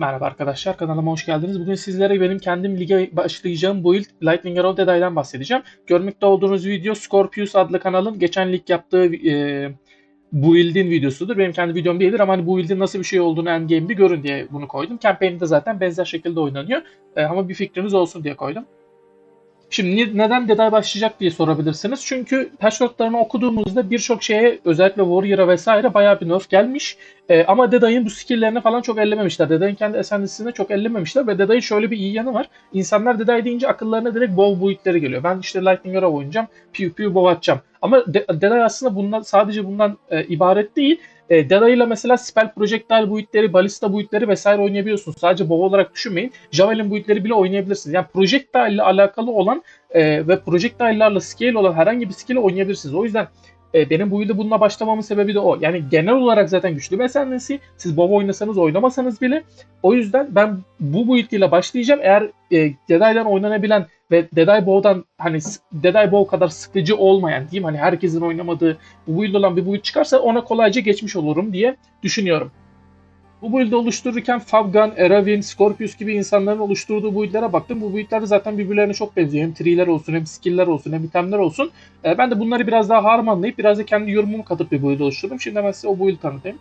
Merhaba arkadaşlar kanalıma hoş geldiniz. Bugün sizlere benim kendim lige başlayacağım build Lightning Arrow Dead'den bahsedeceğim. Görmekte olduğunuz video Scorpius adlı kanalın geçen lig yaptığı e, build'in videosudur. Benim kendi videom değildir ama hani build'in nasıl bir şey olduğunu endgame bir görün diye bunu koydum. Campaign'de zaten benzer şekilde oynanıyor. E, ama bir fikriniz olsun diye koydum. Şimdi neden Deday başlayacak diye sorabilirsiniz. Çünkü patch okuduğumuzda birçok şeye özellikle Warrior'a vesaire bayağı bir nerf gelmiş. Ee, ama Deday'ın bu skill'lerini falan çok ellememişler. Deday'ın kendi esenlisini çok ellememişler ve Deday'ın şöyle bir iyi yanı var. İnsanlar Deday deyince akıllarına direkt bow build'leri geliyor. Ben işte Lightning Arrow oynayacağım, piu piu bow atacağım. Ama De- Deday aslında bundan sadece bundan e, ibaret değil. E, Deda ile mesela spell projectile boyutları, balista boyutları vesaire oynayabiliyorsunuz. Sadece bow olarak düşünmeyin. Javelin boyutları bile oynayabilirsiniz. Yani projectile ile alakalı olan e, ve projectile'larla scale olan herhangi bir skill'i oynayabilirsiniz. O yüzden e, benim bu yılda bununla başlamamın sebebi de o. Yani genel olarak zaten güçlü ascendancy. Siz WoW oynasanız oynamasanız bile. O yüzden ben bu build ile başlayacağım. Eğer e, Jedi'den oynanabilen ve Deday Bow'dan hani Deday Bow kadar sıkıcı olmayan diyeyim hani herkesin oynamadığı bu build olan bir build çıkarsa ona kolayca geçmiş olurum diye düşünüyorum. Bu build'i oluştururken Favgan, Eravin, Scorpius gibi insanların oluşturduğu build'lere baktım. Bu build'ler zaten birbirlerine çok benziyor. Hem tree'ler olsun, hem skill'ler olsun, hem itemler olsun. Ee, ben de bunları biraz daha harmanlayıp biraz da kendi yorumumu katıp bir build oluşturdum. Şimdi hemen size o build'i tanıtayım.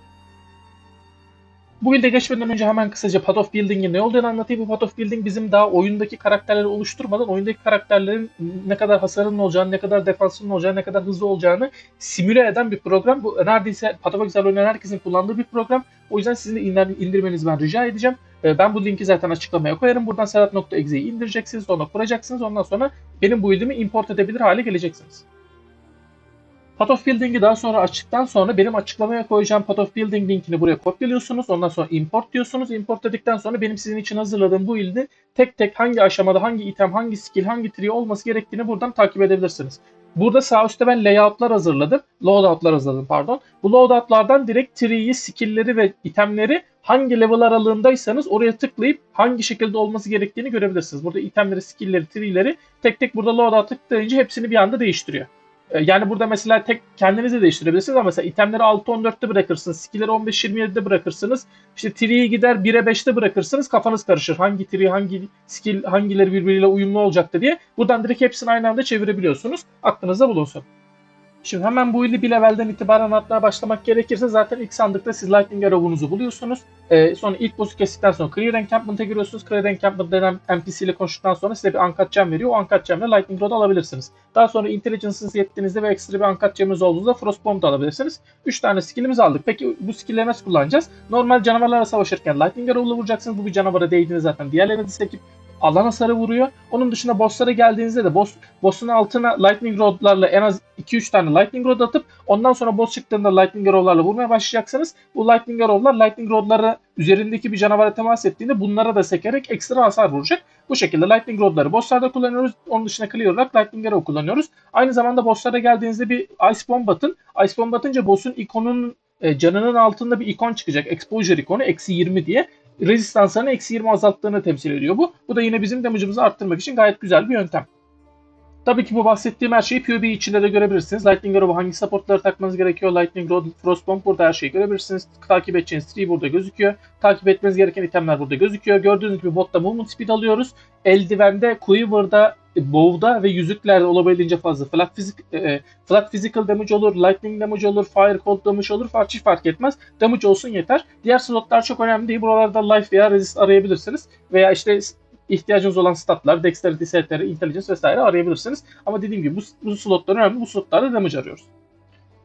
Bu build'e geçmeden önce hemen kısaca Path of Building'in ne olduğunu anlatayım. Bu Path of Building bizim daha oyundaki karakterleri oluşturmadan oyundaki karakterlerin ne kadar hasarının olacağını, ne kadar defansının olacağını, ne kadar hızlı olacağını simüle eden bir program. Bu neredeyse Path of Exile oynayan herkesin kullandığı bir program. O yüzden sizin de indirmenizi ben rica edeceğim. Ee, ben bu linki zaten açıklamaya koyarım. Buradan serhat.exe'yi indireceksiniz, sonra kuracaksınız. Ondan sonra benim bu build'imi import edebilir hale geleceksiniz. Path of Building'i daha sonra açtıktan sonra benim açıklamaya koyacağım Path of Building linkini buraya kopyalıyorsunuz. Ondan sonra import diyorsunuz. Import dedikten sonra benim sizin için hazırladığım bu build'i tek tek hangi aşamada hangi item, hangi skill, hangi tree olması gerektiğini buradan takip edebilirsiniz. Burada sağ üstte ben layout'lar hazırladım. Loadout'lar hazırladım pardon. Bu loadout'lardan direkt tree'yi, skill'leri ve itemleri hangi level aralığındaysanız oraya tıklayıp hangi şekilde olması gerektiğini görebilirsiniz. Burada itemleri, skill'leri, tree'leri tek tek burada loadout tıklayınca hepsini bir anda değiştiriyor. E, yani burada mesela tek kendinizi de değiştirebilirsiniz ama mesela itemleri 6-14'te bırakırsınız. Skill'leri 15-27'de bırakırsınız. İşte tree'yi gider 1'e 5'te bırakırsınız. Kafanız karışır. Hangi tree, hangi skill, hangileri birbiriyle uyumlu olacaktı diye. Buradan direkt hepsini aynı anda çevirebiliyorsunuz. Aklınızda bulunsun. Şimdi hemen bu ili bir levelden itibaren atmaya başlamak gerekirse zaten ilk sandıkta siz Lightning Arrow'unuzu buluyorsunuz. Ee, sonra ilk boss'u kestikten sonra Clear Encampment'a giriyorsunuz. Clear Encampment denen NPC ile konuştuktan sonra size bir Uncut Gem veriyor. O Uncut Gem'le Lightning Rod alabilirsiniz. Daha sonra Intelligence'ınız yettiğinizde ve ekstra bir Uncut Gem'iniz olduğunuzda Frostbomb da alabilirsiniz. 3 tane skillimizi aldık. Peki bu skill'leri nasıl kullanacağız? Normal canavarlarla savaşırken Lightning Arrow'la vuracaksınız. Bu bir canavara değdiğiniz zaten. Diğerlerini sekip alan hasarı vuruyor. Onun dışında bosslara geldiğinizde de boss boss'un altına lightning rodlarla en az 2-3 tane lightning rod atıp ondan sonra boss çıktığında lightning arrow'larla vurmaya başlayacaksınız. Bu lightning arrow'lar lightning rodları üzerindeki bir canavara temas ettiğinde bunlara da sekerek ekstra hasar vuracak. Bu şekilde lightning rodları bosslarda kullanıyoruz. Onun dışında clear olarak lightning arrow kullanıyoruz. Aynı zamanda bosslara geldiğinizde bir ice bomb atın. Ice bomb atınca boss'un ikonunun e, canının altında bir ikon çıkacak. Exposure ikonu eksi 20 diye rezistanslarını eksi 20 azalttığını temsil ediyor bu. Bu da yine bizim damage'ımızı arttırmak için gayet güzel bir yöntem. Tabii ki bu bahsettiğim her şeyi PUB içinde de görebilirsiniz. Lightning Arrow'a hangi supportları takmanız gerekiyor? Lightning Rod, Frostbomb burada her şeyi görebilirsiniz. Takip edeceğiniz tree burada gözüküyor. Takip etmeniz gereken itemler burada gözüküyor. Gördüğünüz gibi botta movement speed alıyoruz. Eldivende, Quiver'da, Bow'da ve yüzüklerde olabildiğince fazla flat, fizik, e, flat physical damage olur, lightning damage olur, fire cold damage olur. Fark, fark etmez. Damage olsun yeter. Diğer slotlar çok önemli değil. Buralarda life veya resist arayabilirsiniz. Veya işte ihtiyacınız olan statlar, dexterity setleri, intelligence vesaire arayabilirsiniz. Ama dediğim gibi bu, bu slotlar önemli. Bu slotlarda damage arıyoruz.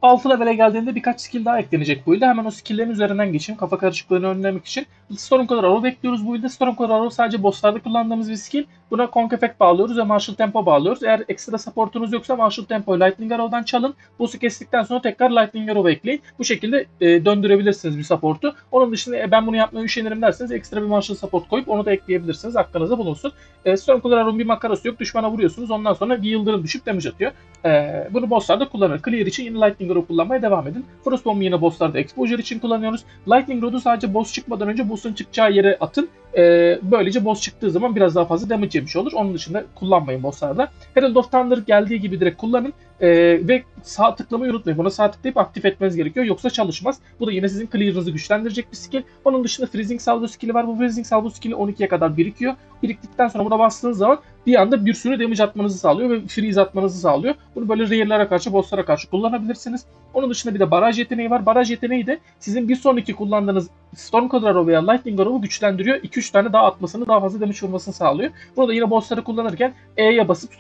6 level'e geldiğinde birkaç skill daha eklenecek bu ilde. Hemen o skill'lerin üzerinden geçeyim. Kafa karışıklığını önlemek için. Stormcaller Arrow bekliyoruz bu ilde. Stormcaller Arrow sadece bosslarda kullandığımız bir skill. Buna Conk Effect bağlıyoruz ve Martial Tempo bağlıyoruz. Eğer ekstra supportunuz yoksa Martial Tempo'yu Lightning Arrow'dan çalın. Boss'u kestikten sonra tekrar Lightning Arrow ekleyin. Bu şekilde e, döndürebilirsiniz bir support'u. Onun dışında e, ben bunu yapmaya üşenirim derseniz ekstra bir Martial Support koyup onu da ekleyebilirsiniz. Aklınızda bulunsun. E, Stormcaller Arrow'un bir makarası yok. Düşmana vuruyorsunuz. Ondan sonra bir yıldırım düşüp damage atıyor. E, bunu bosslarda kullanır. Clear için yine Lightning Arrow kullanmaya devam edin. Frostbomb'u yine bosslarda Exposure için kullanıyoruz. Lightning Rod'u sadece boss çıkmadan önce boss'un çıkacağı yere atın. Ee, böylece boss çıktığı zaman biraz daha fazla damage yemiş olur. Onun dışında kullanmayın bosslarda. Herald of Thunder geldiği gibi direkt kullanın. Ee, ve sağ tıklamayı unutmayın. Buna sağ tıklayıp aktif etmeniz gerekiyor. Yoksa çalışmaz. Bu da yine sizin clear'ınızı güçlendirecek bir skill. Onun dışında Freezing Salvo skill'i var. Bu Freezing Salvo skill'i 12'ye kadar birikiyor. Biriktikten sonra buna bastığınız zaman bir anda bir sürü damage atmanızı sağlıyor ve freeze atmanızı sağlıyor. Bunu böyle railer'lara karşı, bosslara karşı kullanabilirsiniz. Onun dışında bir de baraj yeteneği var. Baraj yeteneği de sizin bir sonraki kullandığınız Stormcloud Arrow veya Lightning Arrow'u güçlendiriyor. 2-3 tane daha atmasını, daha fazla damage vurmasını sağlıyor. Bunu da yine bossları kullanırken E'ye basıp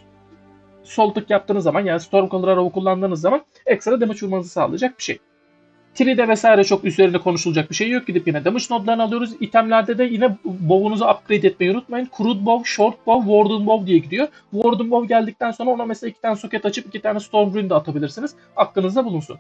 sol tık yaptığınız zaman yani Stormcloud Arrow'u kullandığınız zaman ekstra damage vurmanızı sağlayacak bir şey. Tree'de vesaire çok üzerinde konuşulacak bir şey yok. Gidip yine damage nodlarını alıyoruz. İtemlerde de yine bow'unuzu upgrade etmeyi unutmayın. Crude bow, short bow, warden bow diye gidiyor. Warden bow geldikten sonra ona mesela iki tane soket açıp iki tane storm rune de atabilirsiniz. Aklınızda bulunsun.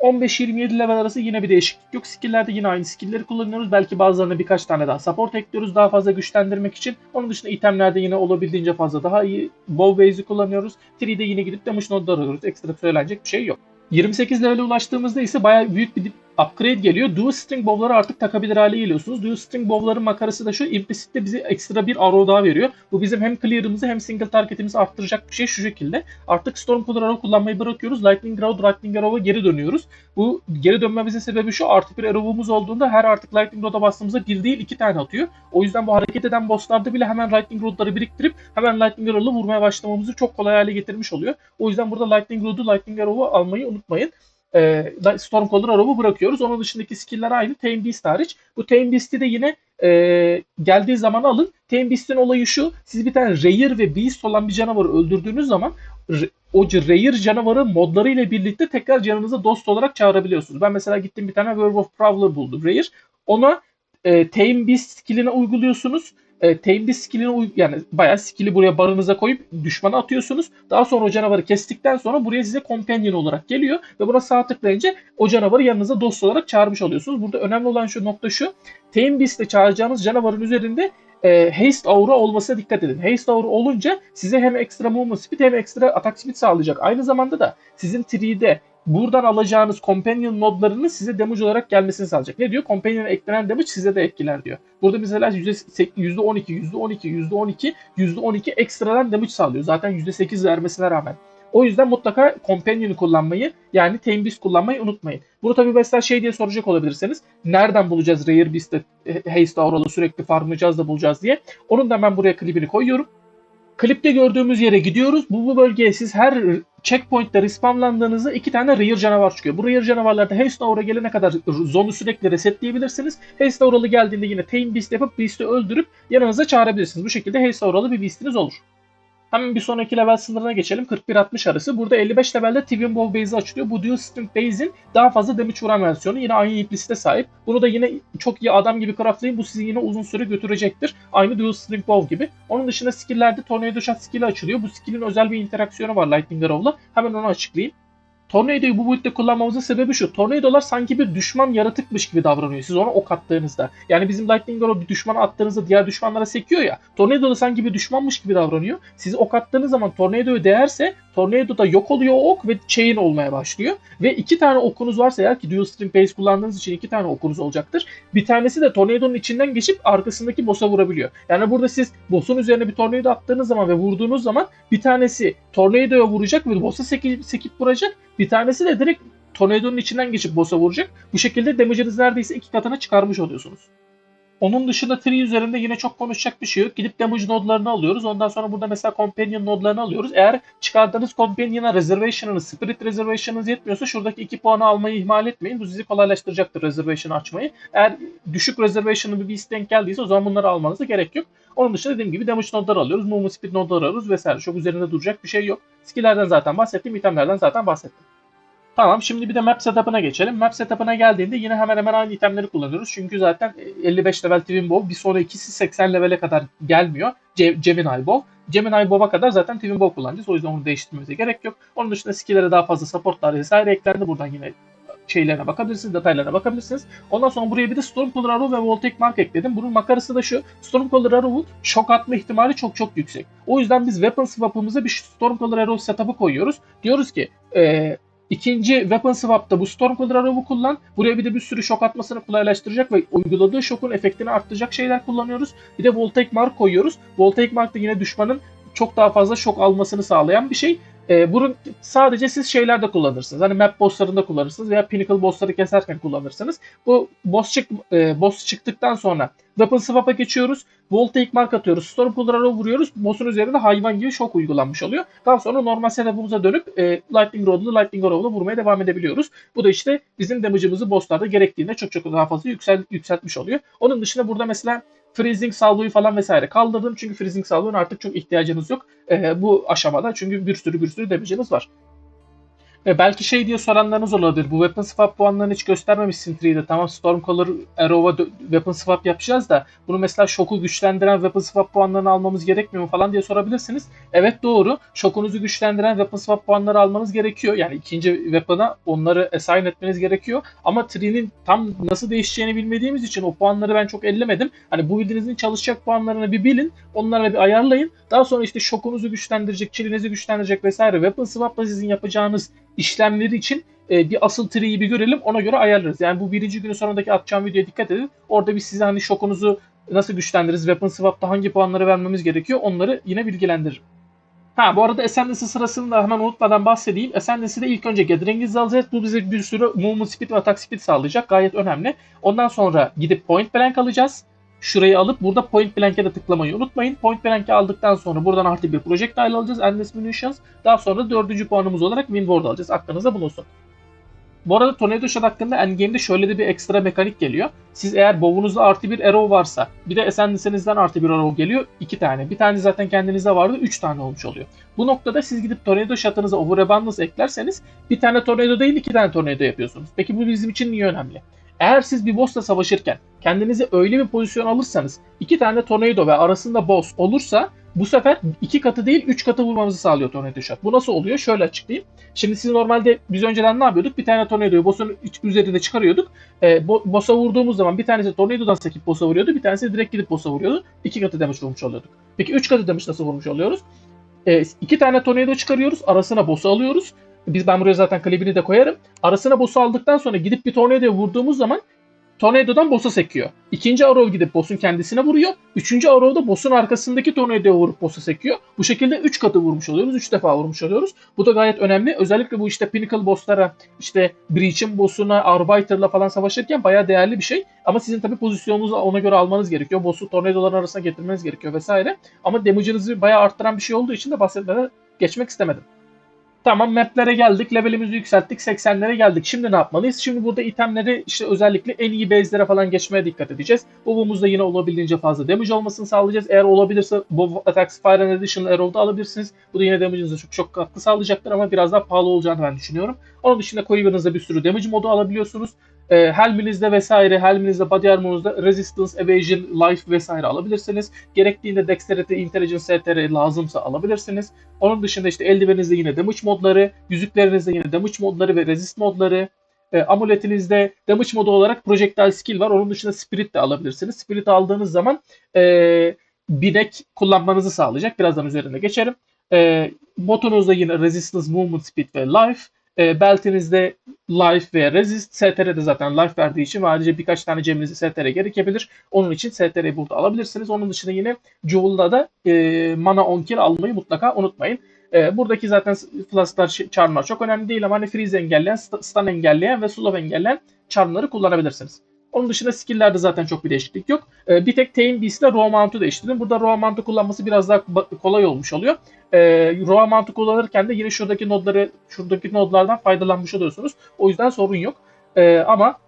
15-27 level arası yine bir değişiklik yok. Skill'lerde yine aynı skill'leri kullanıyoruz. Belki bazılarına birkaç tane daha support ekliyoruz daha fazla güçlendirmek için. Onun dışında itemlerde yine olabildiğince fazla daha iyi bow base'i kullanıyoruz. Tree'de yine gidip damage nodları alıyoruz. Ekstra söylenecek bir şey yok. 28 level'e ulaştığımızda ise bayağı büyük bir upgrade geliyor. Dual string bow'ları artık takabilir hale geliyorsunuz. Dual string bow'ların makarası da şu implicitte bize ekstra bir arrow daha veriyor. Bu bizim hem clear'ımızı hem single target'imizi arttıracak bir şey şu şekilde. Artık Stormcloud Arrow kullanmayı bırakıyoruz. Lightning Rod, Lightning Arrow'a geri dönüyoruz. Bu geri dönmemizin sebebi şu artık bir arrow'umuz olduğunda her artık Lightning Rod'a bastığımızda bir değil iki tane atıyor. O yüzden bu hareket eden bosslarda bile hemen Lightning Rod'ları biriktirip hemen Lightning Arrow'la vurmaya başlamamızı çok kolay hale getirmiş oluyor. O yüzden burada Lightning Rod'u, Lightning Arrow'u almayı unutmayın e, Stormcaller Arrow'u bırakıyoruz. Onun dışındaki skill'ler aynı. Tame Beast hariç. Bu Tame Beast'i de yine e, geldiği zaman alın. Tame Beast'in olayı şu. Siz bir tane Rare ve Beast olan bir canavarı öldürdüğünüz zaman o Rare canavarı modları ile birlikte tekrar canınıza dost olarak çağırabiliyorsunuz. Ben mesela gittim bir tane Werewolf Prowler buldum Rare. Ona e, Tame Beast skill'ine uyguluyorsunuz e, Tame skillini yani bayağı skill'i buraya barınıza koyup düşmana atıyorsunuz. Daha sonra o canavarı kestikten sonra buraya size companion olarak geliyor ve buna sağ tıklayınca o canavarı yanınıza dost olarak çağırmış oluyorsunuz. Burada önemli olan şu nokta şu. Tame Beast'le çağıracağınız canavarın üzerinde e, haste aura olmasına dikkat edin. Haste aura olunca size hem ekstra movement speed hem ekstra attack speed sağlayacak. Aynı zamanda da sizin tree'de buradan alacağınız companion nodlarının size damage olarak gelmesini sağlayacak. Ne diyor? Companion'a eklenen damage size de etkiler diyor. Burada mesela %12, %12, %12, %12 ekstradan damage sağlıyor. Zaten %8 vermesine rağmen. O yüzden mutlaka Companion'u kullanmayı yani Tame Beast kullanmayı unutmayın. Bunu tabii mesela şey diye soracak olabilirseniz. Nereden bulacağız Rare Beast'te Haste Aura'lı sürekli farmlayacağız da bulacağız diye. Onun da ben buraya klibini koyuyorum. Klipte gördüğümüz yere gidiyoruz. Bu, bu bölgeye siz her checkpoint'te respawnlandığınızda iki tane rear canavar çıkıyor. Bu rear canavarlarda Haste Aura gelene kadar zonu sürekli resetleyebilirsiniz. Haste Auralı geldiğinde yine Tame Beast yapıp Beast'i öldürüp yanınıza çağırabilirsiniz. Bu şekilde Haste Auralı bir Beast'iniz olur. Hemen bir sonraki level sınırına geçelim. 41-60 arası. Burada 55 levelde Twin Bow Base'i açılıyor. Bu Dual String Base'in daha fazla damage vuran versiyonu. Yine aynı implicit'e sahip. Bunu da yine çok iyi adam gibi craftlayın. Bu sizi yine uzun süre götürecektir. Aynı Dual String Bow gibi. Onun dışında skill'lerde Tornado Shot skill'i açılıyor. Bu skill'in özel bir interaksiyonu var Lightning Arrow'la. Hemen onu açıklayayım. Tornado'yu bu boyutta kullanmamızın sebebi şu. Tornadolar sanki bir düşman yaratıkmış gibi davranıyor siz ona ok attığınızda. Yani bizim Lightning Arrow bir düşmana attığınızda diğer düşmanlara sekiyor ya. Tornado da sanki bir düşmanmış gibi davranıyor. Siz ok attığınız zaman Tornado'yu değerse Tornado'da yok oluyor ok ve chain olmaya başlıyor. Ve iki tane okunuz varsa eğer ki Dual String Base kullandığınız için iki tane okunuz olacaktır. Bir tanesi de Tornado'nun içinden geçip arkasındaki boss'a vurabiliyor. Yani burada siz boss'un üzerine bir Tornado attığınız zaman ve vurduğunuz zaman bir tanesi Tornado'ya vuracak ve boss'a sekip, sekip vuracak. Bir tanesi de direkt Tornado'nun içinden geçip boss'a vuracak. Bu şekilde damage'ınızı neredeyse iki katına çıkarmış oluyorsunuz. Onun dışında tree üzerinde yine çok konuşacak bir şey yok. Gidip damage nodlarını alıyoruz. Ondan sonra burada mesela companion nodlarını alıyoruz. Eğer çıkardığınız companion'a reservation'ınız, spirit reservation'ınız yetmiyorsa şuradaki 2 puanı almayı ihmal etmeyin. Bu sizi kolaylaştıracaktır reservation açmayı. Eğer düşük reservation'ı bir isteğin geldiyse o zaman bunları almanıza gerek yok. Onun dışında dediğim gibi damage nodları alıyoruz. Movement speed nodları alıyoruz vesaire. Çok üzerinde duracak bir şey yok. Skill'lerden zaten bahsettim. itemlerden zaten bahsettim. Tamam şimdi bir de map setup'ına geçelim. Map setup'ına geldiğinde yine hemen hemen aynı itemleri kullanıyoruz. Çünkü zaten 55 level Twin Bow bir sonrakisi 80 levele kadar gelmiyor. Ce Gemini Bow. Gemini Bow'a kadar zaten Twin Bow kullanacağız. O yüzden onu değiştirmemize gerek yok. Onun dışında skill'lere daha fazla supportlar vesaire eklendi. Buradan yine şeylerine bakabilirsiniz, detaylarına bakabilirsiniz. Ondan sonra buraya bir de Stormcaller Arrow ve Voltaic Mark ekledim. Bunun makarası da şu. Stormcaller Arrow'un şok atma ihtimali çok çok yüksek. O yüzden biz weapon swap'ımıza bir Stormcaller Arrow setup'ı koyuyoruz. Diyoruz ki ee, İkinci Weapon Swap'ta bu Stormcloud Arrow'u kullan. Buraya bir de bir sürü şok atmasını kolaylaştıracak ve uyguladığı şokun efektini arttıracak şeyler kullanıyoruz. Bir de Voltaic Mark koyuyoruz. Voltaic Mark da yine düşmanın çok daha fazla şok almasını sağlayan bir şey. E, bunu sadece siz şeylerde kullanırsınız. Hani map bosslarında kullanırsınız veya pinnacle bossları keserken kullanırsınız. Bu boss, çık, e, boss çıktıktan sonra Weapon Swap'a geçiyoruz. Voltaic Mark atıyoruz. Arrow vuruyoruz. Boss'un üzerinde hayvan gibi şok uygulanmış oluyor. Daha sonra normal setup'ımıza dönüp e, Lightning Rod'la Lightning Arrow'la vurmaya devam edebiliyoruz. Bu da işte bizim damage'ımızı bosslarda gerektiğinde çok çok daha fazla yüksel, yükseltmiş oluyor. Onun dışında burada mesela freezing salvoyu falan vesaire kaldırdım. Çünkü freezing salvo'nun artık çok ihtiyacınız yok e, bu aşamada. Çünkü bir sürü bir sürü damage'ınız var. E, belki şey diye soranlarınız olabilir. Bu weapon swap puanlarını hiç göstermemişsin 3'de. Tamam Stormcaller Arrow'a weapon swap yapacağız da bunu mesela şoku güçlendiren weapon swap puanlarını almamız gerekmiyor mu falan diye sorabilirsiniz. Evet doğru. Şokunuzu güçlendiren weapon swap puanları almanız gerekiyor. Yani ikinci weapon'a onları assign etmeniz gerekiyor. Ama 3'nin tam nasıl değişeceğini bilmediğimiz için o puanları ben çok ellemedim. Hani bu build'inizin çalışacak puanlarını bir bilin. Onlarla bir ayarlayın. Daha sonra işte şokunuzu güçlendirecek, çilinizi güçlendirecek vesaire weapon swap'la sizin yapacağınız işlemleri için e, bir asıl tree'yi bir görelim ona göre ayarlarız. Yani bu birinci günün sonundaki atacağım videoya dikkat edin. Orada biz size hani şokunuzu nasıl güçlendiririz, weapon swap'ta hangi puanları vermemiz gerekiyor onları yine bilgilendiririm. Ha bu arada Ascendancy sırasını da hemen unutmadan bahsedeyim. Ascendancy'de ilk önce Gathering'i alacağız. Bu bize bir sürü movement speed ve attack speed sağlayacak. Gayet önemli. Ondan sonra gidip point blank alacağız. Şurayı alıp burada point blank'e de tıklamayı unutmayın. Point blank'i aldıktan sonra buradan artı bir projectile alacağız. Endless munitions. Daha sonra dördüncü puanımız olarak Windward alacağız. Aklınızda bulunsun. Bu arada Tornado Shot hakkında endgame'de şöyle de bir ekstra mekanik geliyor. Siz eğer bow'unuzda artı bir arrow varsa bir de Ascendancy'nizden artı bir arrow geliyor. iki tane. Bir tane zaten kendinizde vardı. Üç tane olmuş oluyor. Bu noktada siz gidip Tornado Shot'ınıza Overabundance eklerseniz bir tane Tornado değil iki tane Tornado yapıyorsunuz. Peki bu bizim için niye önemli? Eğer siz bir boss'la savaşırken kendinizi öyle bir pozisyon alırsanız iki tane tornado ve arasında boss olursa bu sefer iki katı değil üç katı vurmamızı sağlıyor tornado shot. Bu nasıl oluyor? Şöyle açıklayayım. Şimdi siz normalde biz önceden ne yapıyorduk? Bir tane tornadoyu boss'un üzerinde çıkarıyorduk. E, bo- boss'a vurduğumuz zaman bir tanesi tornadodan sekip boss'a vuruyordu. Bir tanesi direkt gidip boss'a vuruyordu. İki katı damage vurmuş oluyorduk. Peki üç katı damage nasıl vurmuş oluyoruz? E, iki tane tornado çıkarıyoruz. Arasına boss'u alıyoruz. Biz ben buraya zaten klibini de koyarım. Arasına boss'u aldıktan sonra gidip bir tornadoya vurduğumuz zaman Tornado'dan boss'a sekiyor. İkinci arrow gidip boss'un kendisine vuruyor. Üçüncü arrow da boss'un arkasındaki tornadoya vurup boss'a sekiyor. Bu şekilde 3 katı vurmuş oluyoruz. 3 defa vurmuş oluyoruz. Bu da gayet önemli. Özellikle bu işte Pinnacle boss'lara, işte Breach'in boss'una, Arbiter'la falan savaşırken bayağı değerli bir şey. Ama sizin tabii pozisyonunuzu ona göre almanız gerekiyor. Boss'u tornadoların arasına getirmeniz gerekiyor vesaire. Ama damage'ınızı bayağı arttıran bir şey olduğu için de bahsetmeden geçmek istemedim. Tamam maplere geldik. Levelimizi yükselttik. 80'lere geldik. Şimdi ne yapmalıyız? Şimdi burada itemleri işte özellikle en iyi base'lere falan geçmeye dikkat edeceğiz. Bob'umuzda yine olabildiğince fazla damage olmasını sağlayacağız. Eğer olabilirse Bob Attacks Fire and Additional Arrow'da alabilirsiniz. Bu da yine damage'ınıza çok çok katkı sağlayacaktır ama biraz daha pahalı olacağını ben düşünüyorum. Onun dışında Quiver'ınızda bir sürü damage modu alabiliyorsunuz. E, Helm'inizde vesaire, Helm'inizde, Body Armor'unuzda Resistance, Evasion, Life vesaire alabilirsiniz. Gerektiğinde Dexterity, Intelligence, STR lazımsa alabilirsiniz. Onun dışında işte eldiveninizde yine damage modları, yüzüklerinizde yine damage modları ve resist modları, e, amuletinizde damage modu olarak projectile skill var. Onun dışında spirit de alabilirsiniz. Spirit aldığınız zaman e, binek kullanmanızı sağlayacak. Birazdan üzerinde geçerim. E, botunuzda yine resistance, movement speed ve life. E, beltinizde life ve resist. STR de zaten life verdiği için ve ayrıca birkaç tane ceminizi STR gerekebilir. Onun için STR'yi burada alabilirsiniz. Onun dışında yine Jewel'da da e, mana 10 kill almayı mutlaka unutmayın. E, buradaki zaten flasklar, charmlar çok önemli değil ama hani freeze engelleyen, stun engelleyen ve slow engelleyen charmları kullanabilirsiniz. Onun dışında skill'lerde zaten çok bir değişiklik yok. Ee, bir tek Tame Beast'le Raw Mount'u değiştirdim. Burada Raw Mount'u kullanması biraz daha kolay olmuş oluyor. Ee, Raw Mount'u kullanırken de yine şuradaki nodları, şuradaki nodlardan faydalanmış oluyorsunuz. O yüzden sorun yok. Ee, ama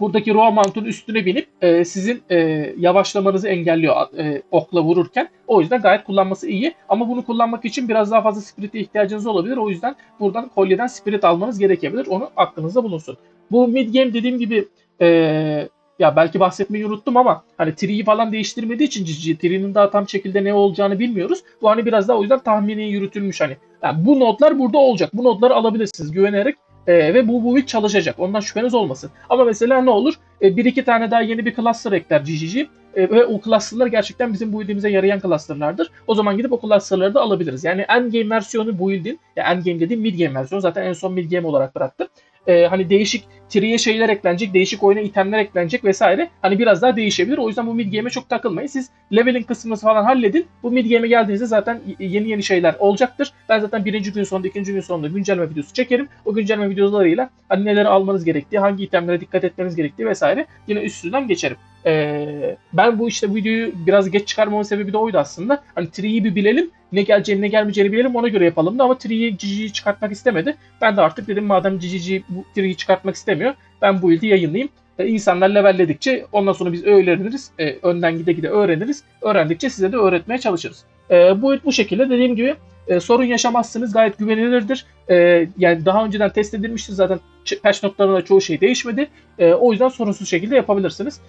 buradaki Raw Mount'un üstüne binip e, sizin e, yavaşlamanızı engelliyor e, okla vururken. O yüzden gayet kullanması iyi. Ama bunu kullanmak için biraz daha fazla spirit'e ihtiyacınız olabilir. O yüzden buradan kolyeden spirit almanız gerekebilir. Onu aklınızda bulunsun. Bu mid game dediğim gibi e, ya belki bahsetmeyi unuttum ama hani Tree'yi falan değiştirmediği için Cici Tree'nin daha tam şekilde ne olacağını bilmiyoruz. Bu hani biraz daha o yüzden tahmini yürütülmüş hani. Yani bu notlar burada olacak. Bu notları alabilirsiniz güvenerek E, ve bu build çalışacak. Ondan şüpheniz olmasın. Ama mesela ne olur? E, bir iki tane daha yeni bir cluster ekler GGG. E, ve o cluster'lar gerçekten bizim build'imize yarayan cluster'lardır. O zaman gidip o cluster'ları da alabiliriz. Yani endgame versiyonu build'in, ya endgame dediğim midgame versiyonu zaten en son midgame olarak bıraktım. E, hani değişik triye şeyler eklenecek, değişik oyuna itemler eklenecek vesaire. Hani biraz daha değişebilir. O yüzden bu midgame'e çok takılmayın. Siz leveling kısmını falan halledin. Bu midgame'e geldiğinizde zaten yeni yeni şeyler olacaktır. Ben zaten birinci gün sonunda, ikinci gün sonunda güncelleme videosu çekerim. O güncelleme videolarıyla hani neleri almanız gerektiği, hangi itemlere dikkat etmeniz gerektiği vesaire yine üstünden geçerim. Ee, ben bu işte videoyu biraz geç çıkarmamın sebebi de oydu aslında. Hani Tree'yi bir bilelim. Ne geleceğini ne gelmeyeceğini bilelim ona göre yapalım da ama Tree'yi GG'yi çıkartmak istemedi. Ben de artık dedim madem GGG bu Tree'yi çıkartmak istemiyor. Ben bu build'i yayınlayayım. Ee, insanlar levelledikçe ondan sonra biz öğreniriz. Ee, önden gide gide öğreniriz. Öğrendikçe size de öğretmeye çalışırız. Ee, bu bu şekilde dediğim gibi e, sorun yaşamazsınız. Gayet güvenilirdir. E, yani daha önceden test edilmiştir zaten patch notlarında çoğu şey değişmedi. E, o yüzden sorunsuz şekilde yapabilirsiniz.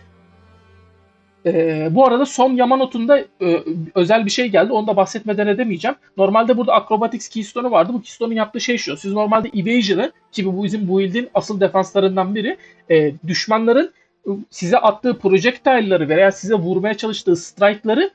Ee, bu arada son yama notunda e, özel bir şey geldi. Onu da bahsetmeden edemeyeceğim. Normalde burada Acrobatics Keystone'u vardı. Bu Keystone'un yaptığı şey şu. Siz normalde Evasion'ı ki bu bizim build'in asıl defanslarından biri e, düşmanların size attığı projectile'ları veya size vurmaya çalıştığı strike'ları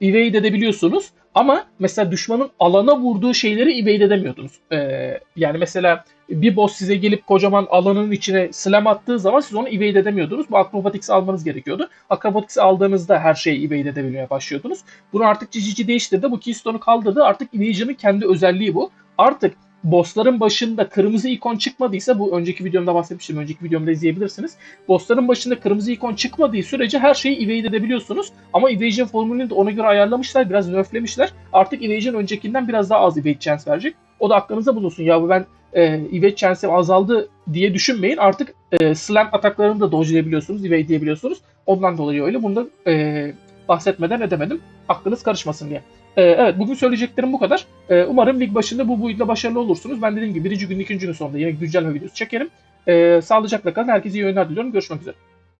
evade edebiliyorsunuz. Ama mesela düşmanın alana vurduğu şeyleri evade edemiyordunuz. Ee, yani mesela bir boss size gelip kocaman alanın içine slam attığı zaman siz onu evade edemiyordunuz. Bu Acrobatics'i almanız gerekiyordu. Acrobatics'i aldığınızda her şeyi evade edebilmeye başlıyordunuz. Bunu artık GGG değiştirdi. Bu Keystone'u kaldırdı. Artık Evasion'ın kendi özelliği bu. Artık bossların başında kırmızı ikon çıkmadıysa bu önceki videomda bahsetmiştim. Önceki videomda izleyebilirsiniz. Bossların başında kırmızı ikon çıkmadığı sürece her şeyi evade edebiliyorsunuz. Ama evasion formülünü de ona göre ayarlamışlar. Biraz nerflemişler. Artık evasion öncekinden biraz daha az evade chance verecek. O da aklınızda bulunsun. Ya bu ben e, evade chance'im azaldı diye düşünmeyin. Artık e, slam ataklarını da dodge'layabiliyorsunuz. Evade diyebiliyorsunuz. Ondan dolayı öyle. Bunu da e, bahsetmeden edemedim. Aklınız karışmasın diye. Ee, evet bugün söyleyeceklerim bu kadar. Ee, umarım lig başında bu build'le başarılı olursunuz. Ben dediğim gibi birinci gün, ikinci gün sonunda yine güncelleme videosu çekerim. Ee, sağlıcakla kalın. Herkese iyi oyunlar diliyorum. Görüşmek üzere.